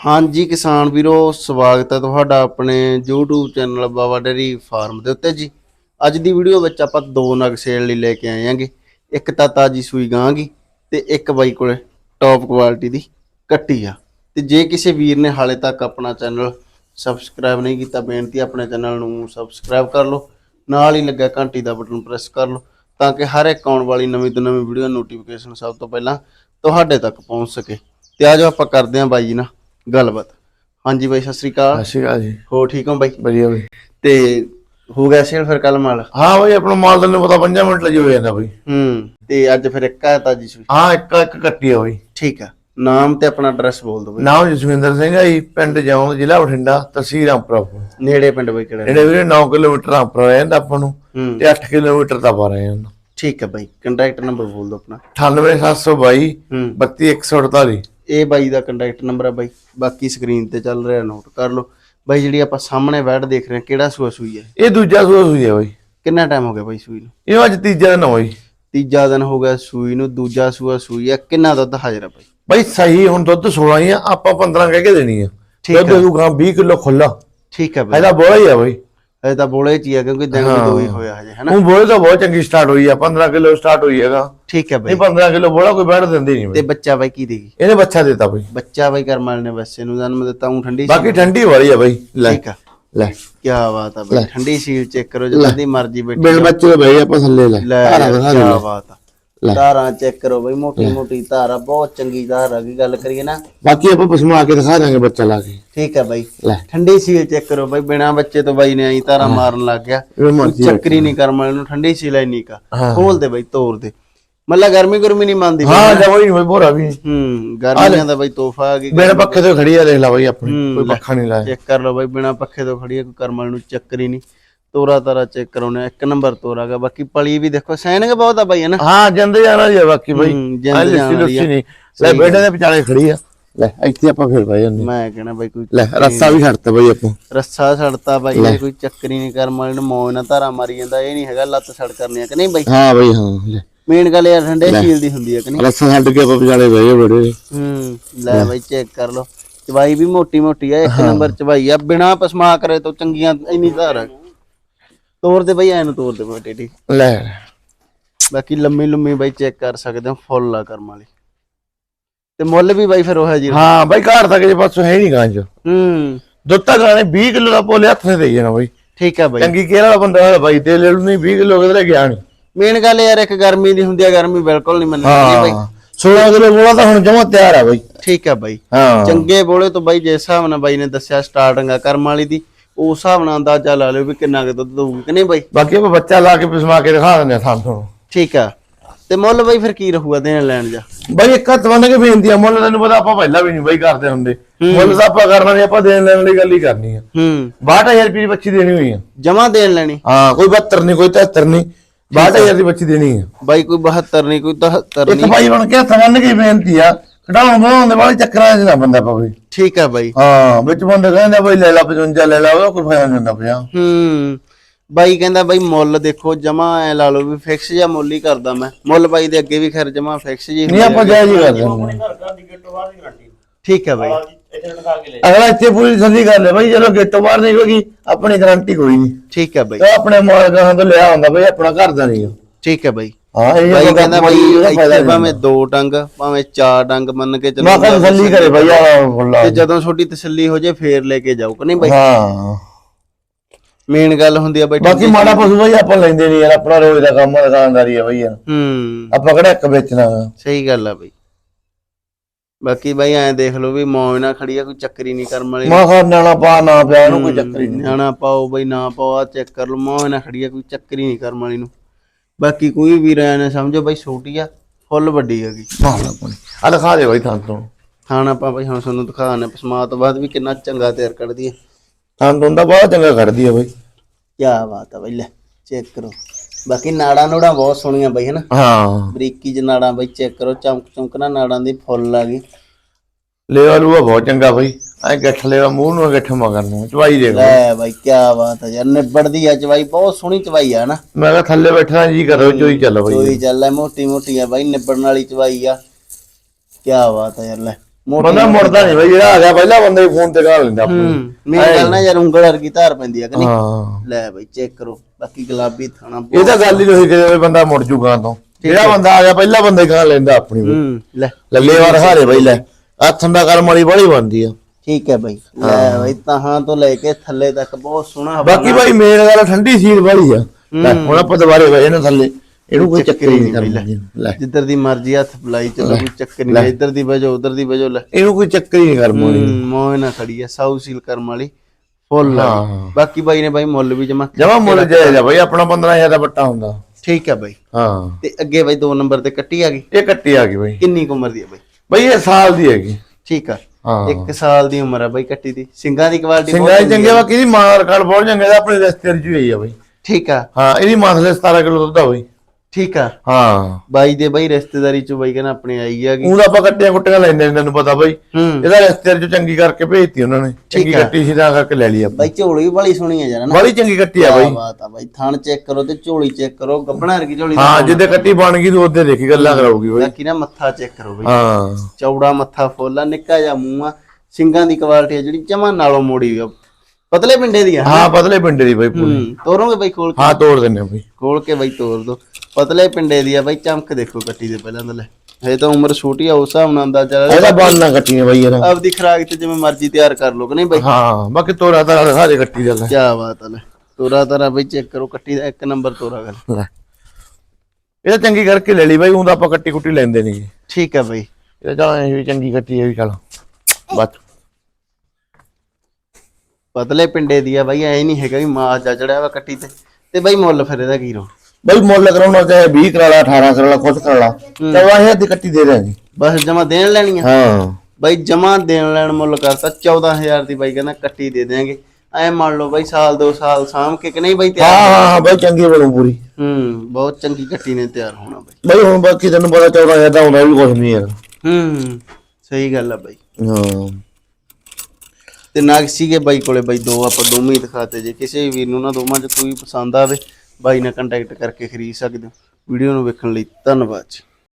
ਹਾਂਜੀ ਕਿਸਾਨ ਵੀਰੋ, ਸਵਾਗਤ ਹੈ ਤੁਹਾਡਾ ਆਪਣੇ YouTube channel Baba dairy farm ਦੇ ਉੱਤੇ ਜੀ। ਅੱਜ ਦੀ ਵੀਡੀਓ ਵਿੱਚ ਆਪਾਂ ਦੋ ਨਗ ਸੇਲ ਲਈ ਲੈ ਕੇ ਆਏ ਆਂਗੇ ਇੱਕ ਤਾਂ ਤਾਜੀ ਸੂਈ ਗਾਂਗੀ ਤੇ ਇੱਕ ਬਾਈ ਕੋਲੇ ਟੌਪ ਕੁਆਲਿਟੀ ਦੀ ਕੱਟੀ ਆ। ਤੇ ਜੇ ਕਿਸੇ ਵੀਰ ਨੇ ਹਾਲੇ ਤੱਕ ਆਪਣਾ ਚੈਨਲ ਸਬਸਕ੍ਰਾਈਬ ਨਹੀਂ ਕੀਤਾ, ਬੇਨਤੀ ਆਪਣੇ ਚੈਨਲ ਨੂੰ ਸਬਸਕ੍ਰਾਈਬ ਕਰ ਲਓ। ਨਾਲ ਹੀ ਲੱਗਾ ਘੰਟੀ ਦਾ ਬਟਨ ਪ੍ਰੈਸ ਕਰ ਲਓ ਤਾਂ ਕਿ ਹਰ ਇੱਕ ਆਉਣ ਵਾਲੀ ਨਵੀਂ ਤੋਂ ਨਵੀਂ ਵੀਡੀਓ ਨੋਟੀਫਿਕੇਸ਼ਨ ਸਭ ਤੋਂ ਪਹਿਲਾਂ ਤੁਹਾਡੇ ਤੱਕ ਪਹੁੰਚ ਸਕੇ। ਤੇ ਆਜੋ ਆਪਾਂ ਕਰਦੇ ਹਾਂ ਬਾਈ ਜੀ ਨਾਲ ਗੱਲਬਾਤ। ਹਾਂਜੀ ਬਾਈ ਸਤਿ ਸ੍ਰੀ ਅਕਾਲ। ਸਤਿ ਸ਼੍ਰੀ ਅਕਾਲ ਜੀ। ਹੋ ਠੀਕ ਹੋ ਬਾਈ? ਵਧੀਆ ਬਈ। ਤੇ ਹੋ ਗਿਆ ਸੇਲ ਫਿਰ ਕੱਲ ਮਾਲ? ਹਾਂ ਬਈ ਆਪਣਾ ਮਾਲ ਤੈਨੂੰ ਪਤਾ 5 ਮਿੰਟ ਲੱਗੇ ਹੋ ਜਾਂਦਾ ਬਈ। ਹੂੰ ਤੇ ਅੱਜ ਫਿਰ ਇੱਕ ਆ ਤਾਜੀ ਸੂਈ ਹਾਂ ਇੱਕ ਇੱਕ ਕੱਟੀ ਆ ਬਈ। ਠੀਕ ਆ। ਨਾਮ ਤੇ ਆਪਣਾ ਐਡਰੈਸ ਬੋਲ ਦਿਓ ਬਾਈ। ਨਾਮ ਜਸਵਿੰਦਰ ਸਿੰਘ ਆ ਜੀ ਪਿੰਡ ਜੌਂਦ ਜ਼ਿਲ੍ਹਾ ਬਠਿੰਡਾ ਤਹਿਸੀਲ ਰਾਮਪੁਰਾ ਨੇੜੇ ਪਿੰਡ ਬਾਈ ਕਿਹੜਾ? ਜਿਹੜੇ ਵੀਰੇ 9 ਕਿਲੋਮੀਟਰ ਰਾਮਪੁਰਾ ਰਹਿੰਦਾ ਆਪਾਂ ਨੂੰ ਹੂੰ। ਤੇ 8 ਕਿਲੋਮੀਟਰ ਤਾਂ ਪਾ ਰਹੇ ਹਾਂ ਠੀਕ ਆ ਬਾਈ ਕੰਟੈਕਟ ਨੰਬਰ ਬੋਲ ਦਿਓ ਆਪਣਾ। 98722 ਹੂੰ। 32148 ਇਹ ਬਾਈ ਦਾ ਕੰਟੈਕਟ ਨੰਬਰ ਆ ਬਾਈ। ਬਾਕੀ ਸਕਰੀਨ ਤੇ ਚੱਲ ਰਿਹਾ ਨੋਟ ਕਰ ਲਓ। ਬਾਈ ਜਿਹੜੀ ਆਪਾਂ ਸਾਹਮਣੇ ਬੈਠ ਦੇਖ ਰਹੇ ਹਾਂ ਕਿਹੜਾ ਸੂਆ ਸੂਈ ਹੈ? ਇਹ ਦੂਜਾ ਸੂਆ ਸੂਈ ਆ ਬਈ। ਕਿੰਨਾ ਟਾਈਮ ਹੋ ਗਿਆ ਬਾਈ ਸੂਈ ਨੂੰ? ਇਹ ਅੱਜ ਤੀਜਾ ਦਿਨ ਬਈ। ਤੀਜਾ ਦਿਨ ਹੋ ਗਿਆ ਸੂਈ ਨੂੰ ਦੂਜਾ ਸੂਆ ਸੂਈ ਆ ਕਿੰਨਾ ਦੁੱਧ ਹਾਜ਼ਰ ਆ ਬਾਈ? ਬਈ ਸਹੀ ਹੁਣ ਦੁੱਧ 16 ਹੀ ਆ ਆਪਾਂ 15 ਕਹਿ ਕੇ ਦੇਣੀ ਆ। ਠੀਕ ਆ। ਦੁੱਧ ਦੂਗਾ 20 ਕਿਲੋ ਖੁੱਲਾ ਠੀਕ ਆ ਬਾਈ। ਇਹਦਾ ਬੋਲਾ ਹੀ ਆ ਬਈ। ਇਹ ਤਾਂ ਬੋਲੇ ਚ ਹੀ ਆ ਕਿਉਂਕਿ ਦਿਨ ਵੀ ਦੋ ਹੀ ਹੋਇਆ ਹਜੇ ਹਨਾ? ਹੁਣ ਬੋਲੇ ਤਾਂ ਬਹੁਤ ਚੰਗੀ ਸਟਾਰਟ ਹੋਈ ਆ 15 ਕਿਲੋ ਸਟਾਰਟ ਹੋਈ ਹੈਗਾ। ਠੀਕ ਆ ਬਾਈ। ਨਹੀਂ 15 ਕਿਲੋ ਬੋਲਾ ਕੋਈ ਬੈਠ ਦਿੰਦੀ ਨਹੀਂ ਤੇ ਬੱਚਾ ਬਾਈ ਕੀ ਦੇਗੀ ਇਹਨੇ ਬੱਚਾ ਦਿੱਤਾ ਬਈ। ਬੱਚਾ ਬਾਈ ਕਰਮਾਲ ਨੇ ਬੱਚੇ ਨੂੰ ਜਨਮ ਦਿੱਤਾ ਉਹ ਠੰਡੀ ਬਾਕੀ ਠੰਡੀ ਵਾਲੀ ਆ ਬਈ। ਲੈ ਠੀਕ ਆ। ਲੈ। ਕੀ ਬਾਤ ਆ ਬਾਈ ਠੰਡੀ ਸੀਲ ਚੈੱਕ ਕਰੋ ਜਦੋਂ ਦੀ ਮਰਜ਼ੀ ਬੈਠੀ ਬਿਲ ਬੱਚੇ ਬਈ ਆਪਾਂ ਥੱਲੇ ਲੈ। ਲੈ ਕੀ ਬਾਤ ਆ। ਧਾਰਾਂ ਚੈੱਕ ਕਰੋ ਬਾਈ ਮੋਟੀ ਮੋਟੀ ਧਾਰ ਬਹੁਤ ਚੰਗੀ ਧਾਰ ਕੀ ਗੱਲ ਕਰੀਏ ਨਾ। ਬਾਕੀ ਆਪਾਂ ਪਸਮਾ ਕੇ ਦਿਖਾ ਦਾਂਗੇ ਬੱਚਾ ਲਾ ਕੇ। ਠੀਕ ਆ ਬਾਈ। ਲੈ। ਠੰਡੀ ਸੀਲ ਚੈੱਕ ਕਰੋ ਬਾਈ ਬਿਨਾ ਬੱਚੇ ਤੋਂ ਬਾਈ ਨੇ ਆਈ ਧਾਰਾਂ ਮਾਰਨ ਲੱਗ ਗਿਆ। ਚੱਕਰੀ ਨਹੀਂ ਕਰਮ ਵਾਲੇ ਨੂੰ ਠੰਡੀ ਸੀਲ ਐ ਨਹੀਂ ਕਾ। ਹਾਂ। ਖੋਲ ਦੇ ਬਾਈ ਤੋੜ ਦੇ। ਮੱਲਾ ਗਰਮੀ ਗਰਮੀ ਨਹੀਂ ਮੰਨਦੀ। ਹਾਂ ਜਾ ਬਈ ਬਈ ਬੋਰਾ ਵੀ। ਹੂੰ ਗਰਮੀਆਂ ਦਾ ਬਾਈ ਤੋਹਫਾ ਆ ਗਈ ਬਿਨ ਪੱਖੇ ਤੋਂ ਖੜੀ ਆ ਦੇਖ ਲੈ ਬਈ ਆਪਣੀ। ਹੂੰ, ਕੋਈ। ਪੱਖਾ ਨਹੀਂ ਲਾਇਆ। ਚੈੱਕ ਕਰ ਲਓ ਬਾਈ ਬਿਨਾ ਪੱਖੇ ਤੋਂ ਖੜੀ ਹੈ ਕੋਈ ਕਰਮ ਵਾਲੇ ਨੂੰ ਚੱਕਰ ਹੀ ਨਹੀਂ। ਤੋਰਾ ਤਾਰਾ ਚੈੱਕ ਕਰਾਉਣਾ ਇੱਕ ਨੰਬਰ ਤੋਰਾਗਾ ਬਾਕੀ ਪਲੀ ਵੀ ਦੇਖੋ ਸੈਨਿਕ ਬਹੁਤ ਆ ਬਾਈ ਹੈ ਨਾ? ਹਾਂ ਜਾਂਦੇ ਜਾਣਾ ਜੀ ਆ ਬਾਕੀ ਬਈ। ਹੂੰ, ਜਾਂਦੇ ਹਾਂ, ਲੱਸੀ ਆ। ਲੁੱਸੀ ਨਹੀਂ ਲੈ ਬੇਟੇ ਦੇ ਵਿਚਾਲੇ ਖੜੀ ਆ। ਲੈ ਇੱਥੇ ਆਪਾਂ ਫਿਰ ਬਹਿ ਜਾਂਦੇ ਮੈਂ ਕਹਿਣਾ ਬਾਈ ਕੋਈ ਲੈ ਰੱਸਾ ਵੀ ਖੜਤਾ ਬਈ ਆਪਾਂ। ਰੱਸਾ ਛੜਤਾ ਬਾਈ ਇਹ ਕੋਈ ਚੱਕਰ ਨਹੀਂ ਕਰਮ ਵਾਲੇ ਨੂੰ ਮੌਜ ਨਾਲ ਧਾਰਾ ਮਾਰੀ ਜਾਂਦਾ ਇਹ ਨਹੀਂ ਹੈਗਾ ਲੱਤ ਛੜ ਕਰਨੀ ਆ ਕਿ ਨਹੀਂ ਬਾਈ? ਹਾਂ ਬਈ ਹਾਂ ਲੈ। ਮੇਨ ਗੱਲ ਇਹ ਠੰਡੇ ਸੀਲ ਦੀ ਹੁੰਦੀ ਹੈ ਕਿ ਨਹੀਂ? ਰੱਸਾ ਛੱਡ ਕੇ ਆਪਾਂ ਵਿਚਾਲੇ ਬਹਿ ਗਏ ਬੜੇ। ਹੂੰ ਲੈ ਬਾਈ ਚੈੱਕ ਕਰ ਲਓ। ਚਵਾਈ ਵੀ ਮੋਟੀ ਮੋਟੀ ਆ ਇੱਕ ਨੰਬਰ ਚਵਾਈ ਆ। ਬਿਨਾ ਪਸਮਾ ਕਰੇ ਤੋਂ ਚੰਗੀਆਂ ਇੰਨੀ ਧਾਰ ਆ। ਤੋਰ ਦੇ ਬਾਈ ਐਨੂੰ ਤੋਰ ਦੇ ਠੀਕ ਲੈ। ਬਾਕੀ ਲੰਮੀ ਲੰਮੀ ਬਾਈ ਚੈੱਕ ਕਰ ਸਕਦੇ ਹੋ ਫੁੱਲ ਆ ਕਰਮ ਵਾਲੀ। ਤੇ ਮੁੱਲ ਵੀ ਬਾਈ ਫਿਰ ਉਹ ਹੈ ਜੀ ਹਾਂ ਬਈ ਘਰ ਤੱਕ ਜੇ ਪਾਸੋਂ ਹੈ ਨਹੀਂ ਗਾਂਜ ਹੂੰ। ਦੁੱਤਾ ਗਾਣੇ 20 ਕਿਲੋ ਦਾ ਪੋਲੇ ਹੱਥ ਨੇ ਦੇਈ ਜਾਣਾ ਬਈ। ਠੀਕ ਆ ਬਾਈ। ਚੰਗੀ ਕੇਰ ਵਾਲਾ ਬੰਦਾ ਹੋਇਆ ਬਾਈ ਤੇ ਲੈ ਲੂ ਨਹੀਂ 20 ਕਿਲੋ ਕਿਧਰੇ ਗਿਆ ਨਹੀਂ। ਮੇਨ ਗੱਲ ਯਾਰ ਇੱਕ ਗਰਮੀ ਦੀ ਹੁੰਦੀ ਆ ਗਰਮੀ ਬਿਲਕੁਲ ਨਹੀਂ ਮੰਨਣੀ ਬਾਈ। ਹਾਂ 16 ਕਿਲੋ ਬੋਲਾ ਤਾਂ ਹੁਣ ਜਮਾ ਤਿਆਰ ਆ ਬਾਈ। ਠੀਕ ਆ ਬਾਈ। ਚੰਗੇ ਬੋਲੇ ਤੋਂ ਬਾਈ ਜਿਸ ਹਿਸਾਬ ਨਾਲ ਬਾਈ ਨੇ ਦੱਸਿਆ ਸਟਾਰਟਿੰਗ ਆ ਕਰਮ ਵਾਲੀ ਦੀ ਉਸ ਹਿਸਾਬ ਨਾਲ ਅੰਦਾਜ਼ਾ ਲਾ ਲਿਓ ਵੀ ਕਿੰਨਾ ਕੁ ਦੁੱਧ ਦਊਗੀ ਕਿ ਨਹੀਂ ਬਾਈ। ਬਾਕੀ ਆਪਾਂ ਬੱਚਾ ਲਾ ਕੇ ਪਿਸਮਾ ਕੇ ਦਿਖਾ ਦਿੰਦੇ ਆ ਤੁਹਾਨੂੰ ਠੀਕ ਆ। ਤੇ ਮੁੱਲ ਬਾਈ ਫਿਰ ਕੀ ਰਹੂਗਾ ਦੇਣ ਲੈਣ ਜਾ? ਬਾਈ ਇੱਕ ਹੱਥ ਬੰਨ ਕੇ ਬੇਨਤੀ ਆ ਮੁੱਲ ਤੈਨੂੰ ਪਤਾ ਆਪਾਂ ਪਹਿਲਾਂ ਵੀ ਨਹੀਂ ਬਾਈ ਕਰਦੇ ਹੁੰਦੇ। ਮੁੱਲ ਤਾਂ ਆਪਾਂ ਕਰਨਾ ਨਹੀਂ ਆਪਾਂ ਦੇਣ ਲੈਣ ਦੀ ਗੱਲ ਹੀ ਕਰਨੀ ਆ। ਹੂੰ। 62000 ਰੁਪਏ ਦੀ ਬੱਚੀ ਦੇਣੀ ਹੋਈ ਆ। ਜਮਾ ਦੇਣ ਲੈਣੀ। ਹਾਂ ਕੋਈ 72 ਨਹੀਂ ਕੋਈ 73 ਨਹੀਂ 62000 ਦੀ ਬੱਚੀ ਦੇਣੀ ਆ। ਬਾਈ ਕੋਈ 72 ਨਹੀਂ ਕੋਈ 73 ਇੱਕ ਨਹੀਂ ਭਾਈ ਬਣ ਕੇ ਹੱਥ ਬੰਨ ਕੇ ਬੇਨਤੀ ਆ ਖਡਾਉਣ ਬਣਾਉਣ ਦੇ ਵਾਲੇ ਚੱਕਰਾਂ 'ਚ ਨਾ ਬੰਦਾ ਪਵੇ। ਠੀਕ ਆ ਬਾਈ। ਹਾਂ ਵਿੱਚ ਬੰਦੇ ਕਹਿੰਦੇ ਬਈ ਲੈ ਲਾ 55 ਲੈ ਲਾ ਉਹਦਾ ਕੋਈ ਫਾਇਦਾ ਨਹੀਂ ਹੁੰਦਾ 50 ਹੂੰ। ਬਾਈ ਕਹਿੰਦਾ ਬਾਈ ਮੁੱਲ ਦੇਖੋ ਜਮਾ ਐ ਲਾ ਲਓ ਵੀ ਫਿਕਸ ਜਾਂ ਮੁੱਲ ਹੀ ਕਰਦਾ ਮੈਂ। ਮੁੱਲ ਬਾਈ ਦੇ ਅੱਗੇ ਵੀ ਖੈਰ ਜਮਾ ਫਿਕਸ ਜੀ ਨਹੀਂ ਆਪਾਂ ਜਾਇਜ਼ ਹੀ ਕਰਦੇ ਹਾਂ। ਠੀਕ ਆ ਬਾਈ। ਅਗਲਾ ਇੱਥੇ ਪੂਰੀ ਸੱਲੀ ਗੱਲ ਹੈ ਬਈ ਜਦੋਂ ਗੇਟੋਂ ਬਾਹਰ ਨਿਕਲੇਗੀ ਆਪਣੀ ਗਾਰੰਟੀ ਕੋਈ ਨਹੀਂ। ਠੀਕ ਆ ਬਾਈ। ਤੇ ਆਪਣੇ ਮਾਲਕਾਂ ਤੋਂ ਲਿਆ ਹੁੰਦਾ ਬਈ ਆਪਣਾ ਘਰ ਦਾ ਨਹੀਂ ਠੀਕ ਆ ਬਾਈ। ਹਾਂ ਇਹ ਬਾਈ ਕਹਿੰਦਾ ਬਾਈ ਇੱਥੇ ਨਹੀਂ ਭਾਵੇਂ ਦੋ ਡੰਗ ਭਾਵੇਂ ਚਾਰ ਡੰਗ ਮੰਨ ਕੇ ਚੱਲੋ ਮੈਂ ਤਸੱਲੀ ਕਰੇ ਬਈ ਆ ਫੁੱਲਾ ਤੇ ਜਦੋਂ ਛੋਟੀ ਤਸੱਲੀ ਹੋ ਜੇ ਫੇਰ ਲੈ ਕੇ ਜਾਓ ਕਿ ਨਹੀਂ ਬਾਈ। ਹਾਂ। ਮੇਨ ਗੱਲ ਹੁੰਦੀ ਆ ਬਾਈ ਬਾਕੀ ਮਾੜਾ ਪਸ਼ੂ ਬਈ ਆਪਾਂ ਲੈਂਦੇ ਨਹੀਂ ਯਾਰ ਆਪਣਾ ਰੋਜ਼ ਦਾ ਕੰਮ ਆ, ਦੁਕਾਨਦਾਰੀ ਹੈ ਬਈ ਯਾਰ। ਹੂੰ। ਆਪਾਂ ਕਿਹੜਾ ਇੱਕ ਵੇਚਣਾ ਗਾ। ਸਹੀ ਗੱਲ ਆ ਬਾਈ। ਬਾਕੀ ਬਾਈ ਐਂ ਦੇਖ ਲਓ ਵੀ ਮੌਜ ਨਾਲ ਖੜੀ ਆ ਕੋਈ ਚੱਕਰੀ ਨਹੀਂ ਕਰਮ ਵਾਲੀ। ਮੈਂ ਕਿਹਾ ਨਾਣਾ ਪਾ ਨਾ ਪਿਆ ਇਹਨੂੰ ਕੋਈ ਚੱਕਰ ਹੀ ਨਹੀਂ। ਨਿਆਣਾ ਪਾਓ ਬਈ ਨਾ ਪਾਓ ਆ ਚੈੱਕ ਕਰ ਲਓ ਮੌਜ ਨਾਲ ਖੜੀ ਆ ਕੋਈ ਚੱਕਰੀ ਨਹੀਂ ਕਰਮ ਵਾਲੀ ਨੂੰ। ਬਾਕੀ ਕੋਈ ਵੀ ਰਾਇ ਨਾ ਸਮਝੋ ਬਾਈ ਛੋਟੀ ਆ ਫੁੱਲ ਵੱਡੀ ਹੈਗੀ ਮਾਲਾ ਕੋਈ ਆ ਦਿਖਾ ਦੇ ਬਈ ਤੁਹਾਨੂੰ ਤੋਂ। ਖਾਣਾ ਆਪਾਂ ਬਾਈ ਹੁਣ ਤੁਹਾਨੂੰ ਦਿਖਾਣੇ ਪਸਮਾ ਤੋਂ ਬਾਅਦ ਵੀ ਕਿੰਨਾ ਚੰਗਾ ਤਿਆਰ ਕੱਢਦੀ ਹੈ ਤੋਂ ਤਾਂ ਬਹੁਤ ਚੰਗਾ ਕੱਢਦੀ ਆ ਬਈ। ਕੀ ਬਾਤ ਆ ਬਾਈ ਲੈ ਚੈੱਕ ਕਰੋ। ਬਾਕੀ ਨਾੜਾਂ ਨੂੜਾਂ ਬਹੁਤ ਸੋਹਣੀਆਂ ਬਾਈ ਹਨਾ? ਹਾਂ। ਬਰੀਕੀ ਚ ਨਾੜਾਂ ਬਾਈ ਚੈੱਕ ਕਰੋ ਚਮਕ ਚਮਕ ਨਾਲ ਨਾੜਾਂ ਦੀ ਫੁੱਲ ਆ ਗਈ। ਲੇਵਾ ਲੂਆ ਬਹੁਤ ਚੰਗਾ ਬਈ। ਐ ਗੱਠ ਲੇਵਾ ਮੂੰਹ ਨੂੰ ਗੱਠ ਮਗਰ ਨੂੰ ਚਵਾਈ ਦੇ ਲੈ ਬਾਈ ਕੀ ਬਾਤ ਆ ਯਾਰ ਨਿਬੜਦੀ ਆ ਚਵਾਈ ਬਹੁਤ ਸੋਹਣੀ ਚਵਾਈ ਆ ਨਾ ਮੈਂ ਕਿਹਾ ਥੱਲੇ ਬੈਠਣਾ ਜੀ ਕਰੋ ਚੋਈ ਚੱਲ ਬਈ। ਕੋਈ ਚੱਲ ਐ ਮੋਟੀ ਮੋਟੀ ਆ ਬਾਈ ਨਿਬੜਨ ਵਾਲੀ ਚਵਾਈ ਆ। ਕੀ ਬਾਤ ਆ ਯਾਰ ਲੈ। ਬੰਦਾ ਮੁੜਦਾ ਨਹੀਂ ਬਈ ਜਿਹੜਾ ਆ ਗਿਆ ਪਹਿਲਾਂ ਬੰਦੇ ਫੋਨ ਤੇ ਕਰ ਲੈਂਦਾ ਆਪਣੀ ਮੇਰੀ ਗੱਲ ਨਾ ਯਾਰ ਉਂਗਲ ਵਰਗੀ ਧਾਰ ਪੈਂਦੀ ਆ ਕਿ ਨਹੀਂ? ਹਾਂ। ਲੈ ਬਈ ਚੈੱਕ ਕਰੋ ਬਾਕੀ ਗੁਲਾਬੀ ਥਾਣਾ ਇਹ ਤਾਂ ਗੱਲ ਹੀ ਨਹੀਂ ਕਿ ਬੰਦਾ ਮੁੜ ਜੂਗਾ ਤੋਂ। ਜਿਹੜਾ ਬੰਦਾ ਆ ਗਿਆ ਪਹਿਲਾਂ ਬੰਦੇ ਗਾਂ ਲੈਂਦਾ ਆਪਣੀ ਬਈ। ਲੈ। ਲੱਲੇ ਵਾਰ ਹਾਰੇ ਬਈ ਲੈ। ਹੱਥਾਂ ਦਾ ਕਰਮ ਵਾਲੀ ਬੜੀ ਬਣਦੀ ਆ। ਠੀਕ ਹੈ ਬਈ। ਲੈ ਬਈ ਤਾਹਾਂ ਤੋਂ ਲੈ ਕੇ ਥੱਲੇ ਤੱਕ ਬਹੁਤ ਸੋਹਣਾ ਬਾਕੀ ਭਾਈ ਮੇਨ ਗੱਲ ਠੰਡੀ ਸੀਲ ਵਾਲੀ ਆ। ਹੁਣ ਆਪਾਂ ਦੁਬਾਰੇ ਇਹਨਾਂ ਥੱਲੇ। ਇਹਨੂੰ ਕੋਈ ਚੱਕਰ ਹੀ ਨਹੀਂ ਕਰਨਾ ਲੈ। ਜਿੱਧਰ ਦੀ ਮਰਜ਼ੀ ਹੱਥ ਬੁਲਾਈ ਚਲੋ ਕੋਈ ਚੱਕਰ ਨਹੀਂ ਇੱਧਰ ਦੀ ਵਜੋ ਉਧਰ ਦੀ ਵਜੋ ਲੈ। ਇਹਨੂੰ ਕੋਈ ਚੱਕਰ ਹੀ ਨਹੀਂ ਕਰਨਾ ਹੂੰ, ਮੋਹ ਨਾ ਖੜੀ ਆ ਸਾਊ ਸੀਲ ਕਰਮ ਵਾਲੀ। ਫੁੱਲ ਹਾਂ। ਬਾਕੀ ਬਾਈ ਨੇ ਬਾਈ ਮੁੱਲ ਵੀ ਜਮਾ ਜਮਾ ਮੁੱਲ ਆ ਬਈ ਆਪਣਾ 15000 ਦਾ ਬੱਟਾ ਹੁੰਦਾ। ਠੀਕ ਹੈ ਬਾਈ। ਹਾਂ। ਤੇ ਅੱਗੇ ਬਾਈ ਦੋ ਨੰਬਰ ਤੇ ਕੱਟੀ ਆ ਗਈ? ਇਹ ਕੱਟੀ ਆ ਗਈ ਬਈ। ਕਿੰਨੀ ਕੁ ਉਮਰ ਦੀ ਆ ਬਾਈ? ਬਈ ਇਹ ਸਾਲ ਦੀ ਹੈਗੀ। ਠੀਕ ਆ। ਹਾਂ। ਇੱਕ ਸਾਲ ਦੀ ਉਮਰ ਆ ਬਾਈ ਕੱਟੀ ਦੀ। ਸਿੰਗਾਂ ਦੀ ਕੁਆਲਿਟੀ ਸਿੰਗਾਈ ਚੰਗੇ ਬਾਕੀ ਦੀ ਮਾਰ ਕਾਲ ਬਹੁਤ ਚੰਗੇ ਦਾ ਆਪਣੇ ਰਸਤੇ ਚ ਹੀ ਆ ਬਈ। ਠੀਕ ਆ। ਹਾਂ ਇਹਦੀ ਮਾਸਲੇ 17 ਕਿਲੋ ਦੁੱਧ ਆ ਬਈ। ਠੀਕ ਆ। ਹਾਂ। ਬਾਈ ਦੇ ਬਾਈ ਰਿਸ਼ਤੇਦਾਰੀ ਚ ਬਾਈ ਕਹਿੰਦਾ ਆਪਣੇ ਆਈ ਹੈਗੀ ਉਹ ਆਪਾਂ ਕੱਟੀਆਂ ਕੁੱਟੀਆਂ ਲੈਂਦੇ ਨੇ ਤੈਨੂੰ ਪਤਾ ਬਈ। ਹੂੰ। ਇਹਦਾ ਰਸਤੇ ਚ ਚੰਗੀ ਕਰਕੇ ਭੇਜਤੀ ਉਹਨਾਂ ਨੇ। ਚੰਗੀ ਆ। ਕੱਟੀ ਸੀ ਤਾਂ ਕਰਕੇ ਲੈ ਲਈ ਆਪਾਂ। ਬਾਈ ਝੋਲੀ ਵੀ ਬੜੀ ਸੋਹਣੀ ਆ ਯਾਰ ਨਾ ਬੜੀ ਚੰਗੀ ਕੱਟੀ ਆ ਬਈ। ਬਾਤ ਆ ਬਾਈ ਥਣ ਚੈੱਕ ਕਰੋ ਤੇ ਝੋਲੀ ਚੈੱਕ ਕਰੋ ਗੱਬਣਾ ਵਰਗੀ ਝੋਲੀ ਦਾ ਹਾਂ ਜਿੱਦੇ ਕੱਟੀ ਬਣ ਗਈ ਤੂੰ ਉਹਦੇ ਦੇਖੀ ਗੱਲਾਂ ਕਰਾਉਗੀ ਬਈ। ਬਾਕੀ ਨਾ ਮੱਥਾ ਚੈੱਕ ਕਰੋ ਬਾਈ। ਹਾਂ। ਚੌੜਾ ਮੱਥਾ ਫੁੱਲ ਆ ਨਿੱਕਾ ਜਿਹਾ ਮੂੰਹ ਆ। ਸਿੰਗਾਂ ਦੀ ਕੁਆਲਿਟੀ ਆ ਜਿਹੜੀ ਜਮਾਂ ਨਾਲੋਂ ਮੋੜੀ ਆ। ਪਤਲੇ ਪਿੰਡੇ ਦੀ ਆ ਹਾਂ ਪਤਲੇ ਪਿੰਡੇ ਦੀ ਬਈ ਪੂਰੀ। ਹੂੰ ਤੋਰੋਗੇ ਬਾਈ ਖੋਲ ਕੇ? ਹਾਂ ਤੋੜ ਦਿੰਨੇ ਬਈ। ਖੋਲ ਕੇ ਬਾਈ ਤੋਰ ਦੋ। ਪਤਲੇ ਪਿੰਡੇ ਦੀ ਆ ਬਾਈ ਚਮਕ ਦੇਖੋ ਕੱਟੀ ਦੇ ਪਹਿਲਾਂ ਤਾਂ ਲੈ। ਤਾਂ ਉਮਰ ਛੋਟੀ ਆ ਉਸ ਹਿਸਾਬ ਨਾਲ ਅੰਦਾਜ਼ਾ ਲਾ ਇਹਦਾ ਬੰਨ ਨਾ ਕੱਟੀਆਂ ਬਈ ਯਾਰ। ਆਪਦੀ ਖਰਾਕ ਤੇ ਜਿਵੇਂ ਮਰਜ਼ੀ ਤਿਆਰ ਕਰ ਲੋ ਕਿ ਨਹੀਂ ਬਾਈ? ਹਾਂ ਬਾਕੀ ਤੋਰਾ ਤਾਂ ਸਾਰੇ ਕੱਟੀ ਦਾ ਲੈ। ਕੀ ਬਾਤ ਆ ਲੈ। ਤੋਰਾ ਤਾਰਾ ਬਾਈ ਚੈੱਕ ਕਰੋ ਕੱਟੀ ਦਾ ਇੱਕ ਨੰਬਰ ਤੋਰਾ ਗੱਲ ਲੈ। ਇਹ ਤਾਂ ਚੰਗੀ ਕਰਕੇ ਲੈ ਲਈ ਬਾਈ ਹੁਣ ਤਾਂ ਆਪਾਂ ਕੱਟੀ ਕੁੱਟੀ ਲੈਂਦੇ ਨਹੀਂ ਠੀਕ ਆ ਬਾਈ। ਇਹ ਤਾਂ ਇਹ ਵੀ ਚੰਗੀ ਕੱਟੀ ਹੈ ਵੀ ਚਲ। ਬਸ। ਪਤਲੇ ਪਿੰਡੇ ਦੀ ਆ ਬਾਈ ਐ ਨਹੀਂ ਹੈਗਾ ਵੀ ਮਾਸ ਜਾ ਚੜਿਆ ਵਾ ਕੱਟੀ ਤੇ। ਤੇ ਬਾਈ ਮੁੱਲ ਫਿਰ ਇਹਦਾ ਕੀ ਰੋ ਬਈ ਮੁੱਲ ਕਰਾਉਣਾ ਚਾਹੇ 20 ਕਰਾ ਲਾ 18 ਕਰਾ ਲਾ ਕੁਝ ਕਰਾ ਲਾ। ਚਲੋ ਇਹ ਦੀ ਕੱਟੀ ਦੇ ਦੇਣੀ ਬਸ ਜਮਾ ਦੇਣ ਲੈਣੀ ਆ ਹਾਂ। ਬਾਈ ਜਮਾ ਦੇਣ ਲੈਣ ਮੁੱਲ ਕਰਤਾ 14000 ਦੀ ਬਾਈ ਕਹਿੰਦਾ ਕੱਟੀ ਦੇ ਦੇਾਂਗੇ ਐ ਮੰਨ ਲਓ ਬਾਈ ਸਾਲ ਦੋ ਸਾਲ ਸਾਂਭ ਕੇ ਕਿ ਨਹੀਂ ਬਾਈ ਤਿਆਰ? ਹਾਂ ਹਾਂ ਬਈ ਚੰਗੀ ਬਣੂ ਪੂਰੀ। ਹੂੰ ਬਹੁਤ ਚੰਗੀ ਕੱਟੀ ਨੇ ਤਿਆਰ ਹੋਣਾ ਬਾਈ। ਬਈ ਹੁਣ ਬਾਕੀ ਤੈਨੂੰ ਪਤਾ 14000 ਦਾ ਹੁੰਦਾ ਵੀ ਕੁਝ ਨਹੀਂ ਯਾਰ। ਹੂੰ ਸਹੀ ਗੱਲ ਆ ਬਾਈ। ਹਾਂ। ਤੇ ਨਾਗ ਸੀਗੇ ਬਾਈ ਕੋਲੇ, ਬਾਈ ਦੋ, ਆਪਾਂ ਦੋਵੇਂ ਹੀ ਦਿਖਾਤੇ ਜੇ। ਕਿਸੇ ਵੀ ਵੀਰ ਨੂੰ ਨਾ ਦੋਵਾਂ ਚ ਕੋਈ ਪਸੰਦ ਆਵੇ, ਬਾਈ ਨਾਲ ਕੰਟੈਕਟ ਕਰਕੇ ਖਰੀਦ ਸਕਦੇ ਹੋ। ਵੀਡੀਓ ਨੂੰ ਵੇਖਣ ਲਈ ਧੰਨਵਾਦ ਜੀ।